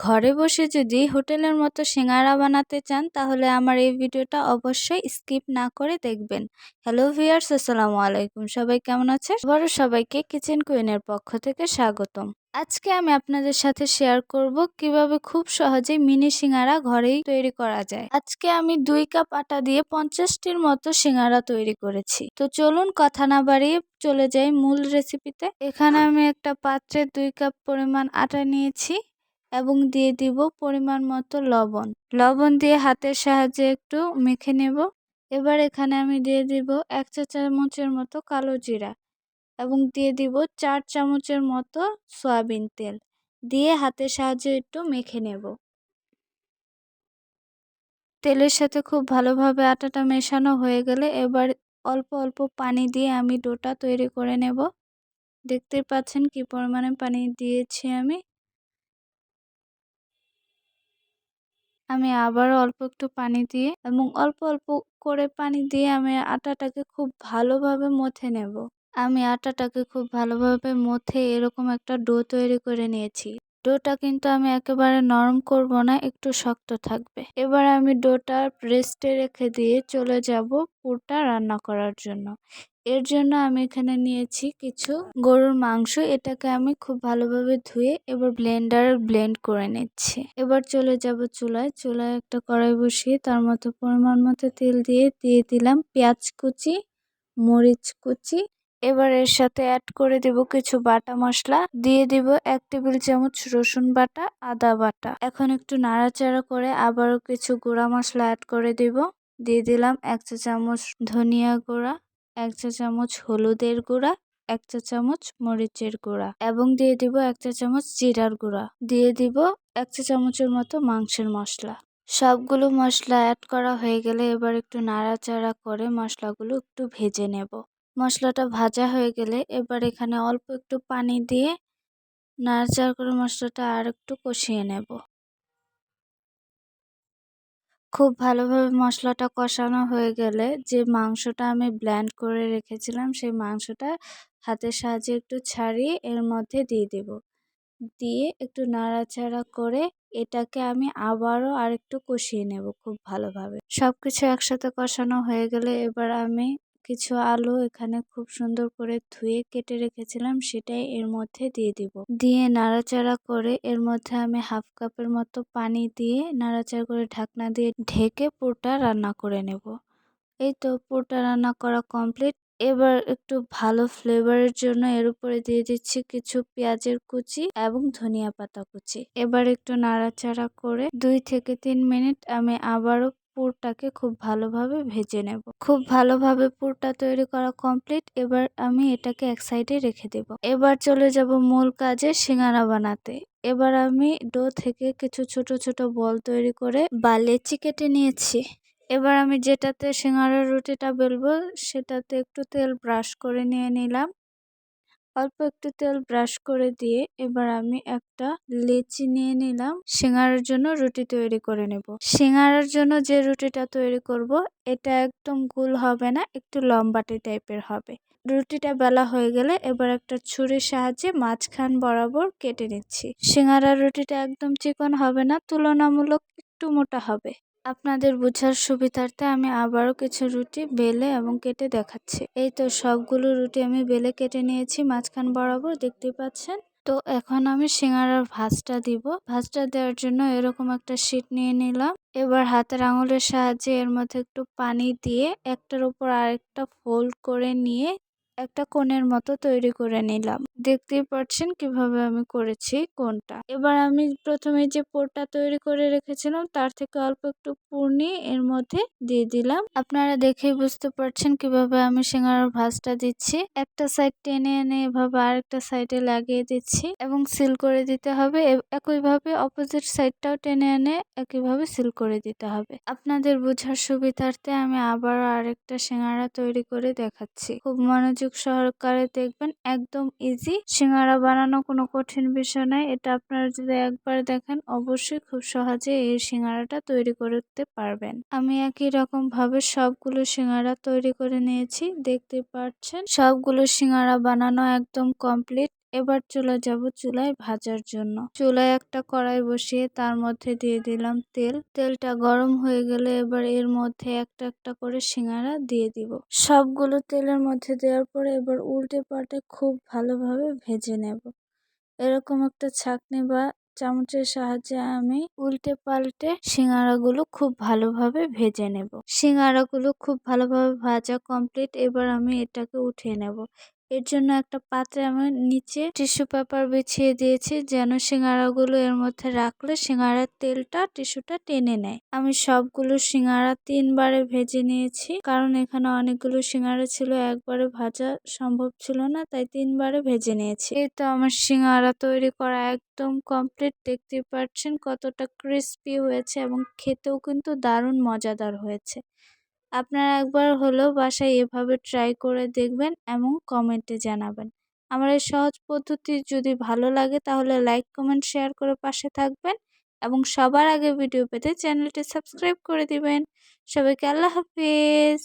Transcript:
ঘরে বসে যদি হোটেলের মতো সিঙ্গারা বানাতে চান, তাহলে আমার এই ভিডিওটা অবশ্যই স্কিপ না করে দেখবেন। হ্যালো ভিয়ার্স আসসালামু আলাইকুম। সবাই কেমন আছে আবারও সবাইকে কিচেন কুইনের পক্ষ থেকে স্বাগতম। আজকে আমি আপনাদের সাথে শেয়ার করব কীভাবে খুব সহজে মিনি সিঙ্গারা ঘরেই তৈরি করা যায়। আজকে আমি দুই কাপ আটা দিয়ে পঞ্চাশটির মতো সিঙ্গারা তৈরি করেছি। তো চলুন কথা না বাড়িয়ে চলে যাই মূল রেসিপিতে এখানে আমি একটা পাত্রে দুই কাপ পরিমাণ আটা নিয়েছি। এবং দিয়ে দিব পরিমাণ মতো লবণ। লবণ দিয়ে হাতের সাহায্যে একটু মেখে নেব। এবার এখানে আমি দিয়ে দিব এক চা চামচের মতো কালো জিরা এবং দিয়ে দিব চার চামচের মতো সয়াবিন তেল। দিয়ে হাতের সাহায্যে একটু মেখে নেব। তেলের সাথে খুব ভালোভাবে আটাটা মেশানো হয়ে গেলে এবার অল্প অল্প পানি দিয়ে আমি ডোটা তৈরি করে নেব। দেখতে পাচ্ছেন কি পরিমাণে পানি দিয়েছি আমি। আমি আবারও অল্প একটু পানি দিয়ে এবং অল্প অল্প করে পানি দিয়ে আমি আটাটাকে খুব ভালোভাবে মথে নেব। আমি আটাটাকে খুব ভালোভাবে মথে এরকম একটা ডো তৈরি করে নিয়েছি। ডোটা কিন্তু আমি একেবারে নরম করব না, একটু শক্ত থাকবে। এবার আমি ডোটা রেস্টে রেখে দিয়ে চলে যাব পুরটা রান্না করার জন্য। এর জন্য আমি এখানে নিয়েছি কিছু গরুর মাংস। এটাকে আমি খুব ভালোভাবে ধুয়ে এবার ব্লেন্ডার ব্লেন্ড করে নিচ্ছি। এবার চলে যাব চুলায়। চুলায় একটা কড়াই বসিয়ে তার মতো পরিমাণ মতো তেল দিয়ে দিয়ে দিলাম পেঁয়াজ কুচি, মরিচ কুচি। এবার এর সাথে অ্যাড করে দেব কিছু বাটা মশলা। দিয়ে দিব এক টেবিল চামচ রসুন বাটা, আদা বাটা। এখন একটু নাড়াচাড়া করে আবারও কিছু গুঁড়া মশলা অ্যাড করে দিব। দিয়ে দিলাম এক চামচ ধনিয়া গুঁড়া। এক চা চামচ হলুদের গুঁড়া, এক চা চামচ মরিচের গুঁড়া এবং দিয়ে দিব এক চা চামচ জিরার গুঁড়া। দিয়ে দিব এক চা চামচের মতো মাংসের মশলা। সবগুলো মশলা অ্যাড করা হয়ে গেলে এবার একটু নাড়াচাড়া করে মশলাগুলো একটু ভেজে নেব। মশলাটা ভাজা হয়ে গেলে এবার এখানে অল্প একটু পানি দিয়ে নাড়াচাড়া করে মশলাটা আর একটু কষিয়ে নেব। খুব ভালোভাবে মশলাটা কষানো হয়ে গেলে যে মাংসটা আমি ব্ল্যান্ড করে রেখেছিলাম, সেই মাংসটা হাতের সাহায্যে একটু ছাড়িয়ে এর মধ্যে দিয়ে দেব। দিয়ে একটু নাড়াচাড়া করে এটাকে আমি আবারও আরেকটু কষিয়ে নেব খুব ভালোভাবে। সব কিছু একসাথে কষানো হয়ে গেলে এবার আমি কিছু আলু এখানে খুব সুন্দর করে ধুয়ে কেটে রেখেছিলাম, সেটাই এর মধ্যে দিয়ে দিব। দিয়ে নাড়াচাড়া করে এর মধ্যে আমি হাফ কাপের মতো পানি দিয়ে নাড়াচাড়া করে ঢাকনা দিয়ে ঢেকে পুরটা রান্না করে নেব। এই তো পুরটা রান্না করা কমপ্লিট এবার একটু ভালো ফ্লেভারের জন্য এর উপরে দিয়ে দিচ্ছি কিছু পেঁয়াজের কুচি এবং ধনিয়া পাতা কুচি। এবার একটু নাড়াচাড়া করে দুই থেকে তিন মিনিট আমি আবারও পুরটাকে খুব ভালোভাবে ভেজে নেব। খুব ভালোভাবে পুরটা তৈরি করা কমপ্লিট এবার আমি এটাকে এক সাইডে রেখে দেব। এবার চলে যাব মূল কাজে সিঙ্গারা বানাতে। এবার আমি ডো থেকে কিছু ছোট ছোট বল তৈরি করে বা লেচি কেটে নিয়েছি। এবার আমি যেটাতে সিঙ্গারার রুটিটা বেলবো, সেটাতে একটু তেল ব্রাশ করে নিয়ে নিলাম। অল্প একটু তেল ব্রাশ করে দিয়ে এবার আমি একটা লেচি নিয়ে নিলাম। সিঙ্গারার জন্য রুটি তৈরি করে নেব। সিঙ্গারার জন্য যে রুটিটা তৈরি করব, এটা একদম গোল হবে না, একটু লম্বাটে টাইপের হবে। রুটিটা বেলা হয়ে গেলে এবার একটা ছুরির সাহায্যে মাঝখান বরাবর কেটে নিচ্ছি। সিঙ্গারার রুটিটা একদম চিকন হবে না, তুলনামূলক একটু মোটা হবে। আপনাদের বোঝার সুবিধার্থে আমি আবারও কিছু রুটি বেলে এবং কেটে দেখাচ্ছি। এই তো সবগুলো রুটি আমি বেলে কেটে নিয়েছি মাঝখান বরাবর দেখতে পাচ্ছেন? তো এখন আমি সিঙ্গারার ভাজটা দিব। ভাজটা দেওয়ার জন্য এরকম একটা শিট নিয়ে নিলাম। এবার হাতের আঙুলের সাহায্যে এর মধ্যে একটু পানি দিয়ে একটার উপর আরেকটা ফোল্ড করে নিয়ে একটা কোণের মতো তৈরি করে নিলাম। দেখতেই পাচ্ছেন কীভাবে আমি করেছি কোনটা এবার আমি প্রথমে যে পোরটা তৈরি করে রেখেছিলাম, তার থেকে অল্প একটু পুর নিয়ে এর মধ্যে দিয়ে দিলাম। আপনারা দেখেই বুঝতে পারছেন কীভাবে আমি সিঙ্গারার ভাজটা দিচ্ছি। একটা সাইড টেনে এনে এভাবে আরেকটা সাইডে লাগিয়ে দিচ্ছি এবং সিল করে দিতে হবে। একইভাবে অপোজিট সাইডটাও টেনে এনে একইভাবে সিল করে দিতে হবে। আপনাদের বোঝার সুবিধার্থে আমি আবারও আরেকটা সিঙ্গারা তৈরি করে দেখাচ্ছি। খুব মনোযোগ মনোযোগ সহকারে দেখবেন একদম ইজি সিঙ্গারা বানানো কোনো কঠিন বিষয় নয়। এটা আপনারা যদি একবার দেখেন, অবশ্যই খুব সহজে এই সিঙ্গারাটা তৈরি করতে পারবেন। আমি একই রকম ভাবে সবগুলো সিঙ্গারা তৈরি করে নিয়েছি। দেখতে পাচ্ছেন, সবগুলো সিঙ্গারা বানানো একদম কমপ্লিট এবার চলে যাব চুলায় ভাজার জন্য। চুলায় একটা কড়াই বসিয়ে তার মধ্যে দিয়ে দিলাম তেল। তেলটা গরম হয়ে গেলে এবার এর মধ্যে একটা একটা করে সিঙ্গারা দিয়ে দিব। সবগুলো তেলের মধ্যে দেওয়ার পরে এবার উল্টে পাল্টে খুব ভালোভাবে ভেজে নেব। এরকম একটা ছাকনি বা চামচের সাহায্যে আমি উল্টে পাল্টে সিঙ্গারাগুলো খুব ভালোভাবে ভেজে নেব। সিঙ্গারাগুলো খুব ভালোভাবে ভাজা কমপ্লিট, এবার আমি এটাকে উঠিয়ে নেব। এর জন্য একটা পাত্রে আমি নিচে টিস্যু পেপার বিছিয়ে দিয়েছি যেন সিঙ্গারাগুলো এর মধ্যে রাখলে সিঙ্গারার তেলটা টিস্যুটা টেনে নেয়। আমি সবগুলো সিঙ্গারা তিনবারে ভেজে নিয়েছি, কারণ এখানে অনেকগুলো সিঙ্গারা ছিল, একবারে ভাজা সম্ভব ছিল না, তাই তিনবারে ভেজে নিয়েছি। এই তো আমার সিঙ্গারা তৈরি করা একদম কমপ্লিট দেখতে পাচ্ছেন কতটা ক্রিস্পি হয়েছে এবং খেতেও কিন্তু দারুণ মজাদার হয়েছে। আপনারা একবার হলেও বাসায় এভাবে ট্রাই করে দেখবেন এবং কমেন্টে জানাবেন। আমার এই সহজ পদ্ধতি যদি ভালো লাগে তাহলে লাইক কমেন্ট শেয়ার করে পাশে থাকবেন এবং সবার আগে ভিডিও পেতে চ্যানেলটি সাবস্ক্রাইব করে দিবেন। সবাইকে আল্লাহ হাফিজ।